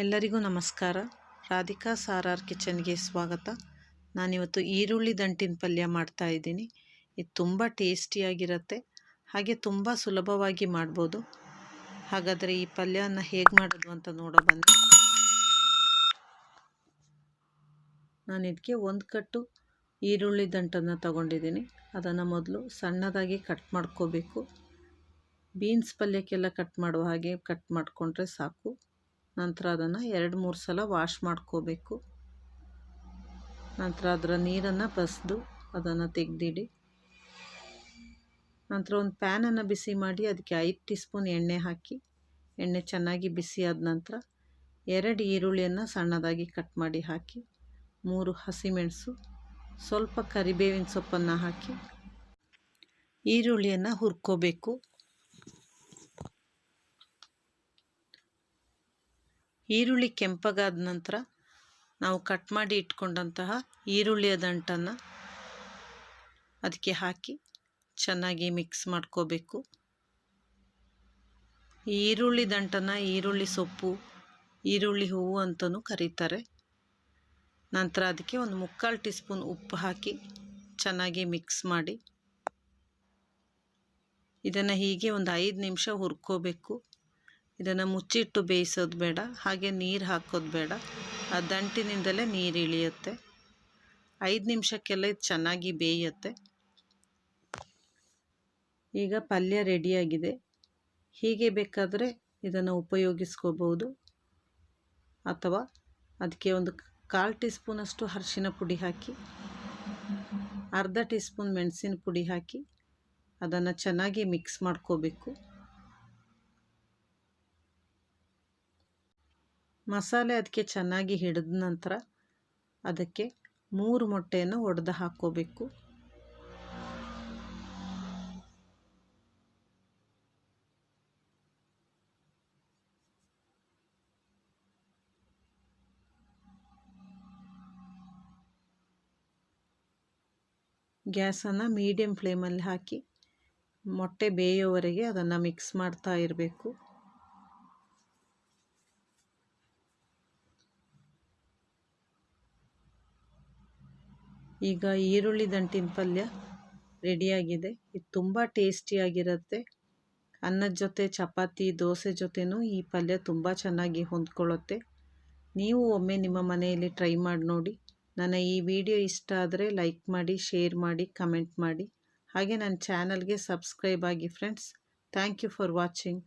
ಎಲ್ಲರಿಗೂ ನಮಸ್ಕಾರ. ರಾಧಿಕಾ ಸಾರಾರ್ ಕಿಚನ್ಗೆ ಸ್ವಾಗತ. ನಾನಿವತ್ತು ಈರುಳ್ಳಿ ದಂಟಿನ ಪಲ್ಯ ಮಾಡ್ತಾ ಇದ್ದೀನಿ. ಇದು ತುಂಬ ಟೇಸ್ಟಿಯಾಗಿರುತ್ತೆ. ಹಾಗೆ ತುಂಬ ಸುಲಭವಾಗಿ ಮಾಡ್ಬೋದು. ಹಾಗಾದರೆ ಈ ಪಲ್ಯನ ಹೇಗೆ ಮಾಡೋದು ಅಂತ ನೋಡೋ ಬನ್ನಿ. ನಾನು ಇದಕ್ಕೆ ಒಂದು ಕಟ್ಟು ಈರುಳ್ಳಿ ದಂಟನ್ನು ತಗೊಂಡಿದ್ದೀನಿ. ಅದನ್ನು ಮೊದಲು ಸಣ್ಣದಾಗಿ ಕಟ್ ಮಾಡ್ಕೋಬೇಕು. ಬೀನ್ಸ್ ಪಲ್ಯಕ್ಕೆಲ್ಲ ಕಟ್ ಮಾಡುವ ಹಾಗೆ ಕಟ್ ಮಾಡಿಕೊಂಡ್ರೆ ಸಾಕು. ನಂತರ ಅದನ್ನು ಎರಡು ಮೂರು ಸಲ ವಾಶ್ ಮಾಡ್ಕೋಬೇಕು. ನಂತರ ಅದರ ನೀರನ್ನು ಬಸಿದು ಅದನ್ನು ತೆಗೆದಿಡಿ. ನಂತರ ಒಂದು ಪ್ಯಾನನ್ನು ಬಿಸಿ ಮಾಡಿ ಅದಕ್ಕೆ ಐದು ಟೀ ಸ್ಪೂನ್ ಎಣ್ಣೆ ಹಾಕಿ, ಎಣ್ಣೆ ಚೆನ್ನಾಗಿ ಬಿಸಿ ಆದ ನಂತರ ಎರಡು ಈರುಳ್ಳಿಯನ್ನು ಸಣ್ಣದಾಗಿ ಕಟ್ ಮಾಡಿ ಹಾಕಿ, ಮೂರು ಹಸಿಮೆಣಸು, ಸ್ವಲ್ಪ ಕರಿಬೇವಿನ ಸೊಪ್ಪನ್ನು ಹಾಕಿ, ಈರುಳ್ಳಿಯನ್ನು ಹುರ್ಕೋಬೇಕು. ಈರುಳ್ಳಿ ಕೆಂಪಗಾದ ನಂತರ ನಾವು ಕಟ್ ಮಾಡಿ ಇಟ್ಕೊಂಡಂತಹ ಈರುಳ್ಳಿಯ ದಂಟನ್ನು ಅದಕ್ಕೆ ಹಾಕಿ ಚೆನ್ನಾಗಿ ಮಿಕ್ಸ್ ಮಾಡ್ಕೋಬೇಕು. ಈರುಳ್ಳಿ ದಂಟನ್ನು ಈರುಳ್ಳಿ ಸೊಪ್ಪು, ಈರುಳ್ಳಿ ಹೂವು ಅಂತಲೂ ಕರೀತಾರೆ. ನಂತರ ಅದಕ್ಕೆ ಒಂದು ಮುಕ್ಕಾಲು ಟೀ ಸ್ಪೂನ್ ಉಪ್ಪು ಹಾಕಿ ಚೆನ್ನಾಗಿ ಮಿಕ್ಸ್ ಮಾಡಿ. ಇದನ್ನು ಹೀಗೆ ಒಂದು ಐದು ನಿಮಿಷ ಹುರ್ಕೋಬೇಕು. ಇದನ್ನು ಮುಚ್ಚಿಟ್ಟು ಬೇಯಿಸೋದು ಬೇಡ, ಹಾಗೆ ನೀರು ಹಾಕೋದು ಬೇಡ. ಆ ದಂಟಿನಿಂದಲೇ ನೀರು ಇಳಿಯುತ್ತೆ. ಐದು ನಿಮಿಷಕ್ಕೆಲ್ಲ ಇದು ಚೆನ್ನಾಗಿ ಬೇಯುತ್ತೆ. ಈಗ ಪಲ್ಯ ರೆಡಿಯಾಗಿದೆ. ಹೀಗೆ ಬೇಕಾದರೆ ಇದನ್ನು ಉಪಯೋಗಿಸ್ಕೋಬೋದು ಅಥವಾ ಅದಕ್ಕೆ ಒಂದು ಕಾಲು ಟೀ ಸ್ಪೂನಷ್ಟು ಅರಿಶಿನ ಪುಡಿ ಹಾಕಿ, ಅರ್ಧ ಟೀ ಸ್ಪೂನ್ ಮೆಣಸಿನ ಪುಡಿ ಹಾಕಿ, ಅದನ್ನು ಚೆನ್ನಾಗಿ ಮಿಕ್ಸ್ ಮಾಡ್ಕೋಬೇಕು. ಮಸಾಲೆ ಅದಕ್ಕೆ ಚೆನ್ನಾಗಿ ಹಿಡಿದ ನಂತರ ಅದಕ್ಕೆ ಮೂರು ಮೊಟ್ಟೆಯನ್ನು ಒಡೆದು ಹಾಕ್ಕೋಬೇಕು. ಗ್ಯಾಸನ್ನು ಮೀಡಿಯಮ್ ಫ್ಲೇಮಲ್ಲಿ ಹಾಕಿ ಮೊಟ್ಟೆ ಬೇಯೋವರೆಗೆ ಅದನ್ನು ಮಿಕ್ಸ್ ಮಾಡ್ತಾ ಇರಬೇಕು. ಈಗ ಈರುಳ್ಳಿ ದಂಟಿನ ಪಲ್ಯ ರೆಡಿಯಾಗಿದೆ. ಇದು ತುಂಬ ಟೇಸ್ಟಿಯಾಗಿರುತ್ತೆ ಅನ್ನದ ಜೊತೆ, ಚಪಾತಿ, ದೋಸೆ ಜೊತೆನೂ ಈ ಪಲ್ಯ ತುಂಬ ಚೆನ್ನಾಗಿ ಹೊಂದ್ಕೊಳ್ಳುತ್ತೆ. ನೀವು ಒಮ್ಮೆ ನಿಮ್ಮ ಮನೆಯಲ್ಲಿ ಟ್ರೈ ಮಾಡಿ ನೋಡಿ. ನನ್ನ ಈ ವಿಡಿಯೋ ಇಷ್ಟ ಆದರೆ ಲೈಕ್ ಮಾಡಿ, ಶೇರ್ ಮಾಡಿ, ಕಮೆಂಟ್ ಮಾಡಿ. ಹಾಗೆ ನನ್ನ ಚಾನಲ್ಗೆ ಸಬ್ಸ್ಕ್ರೈಬ್ ಆಗಿ friends, thank you for watching.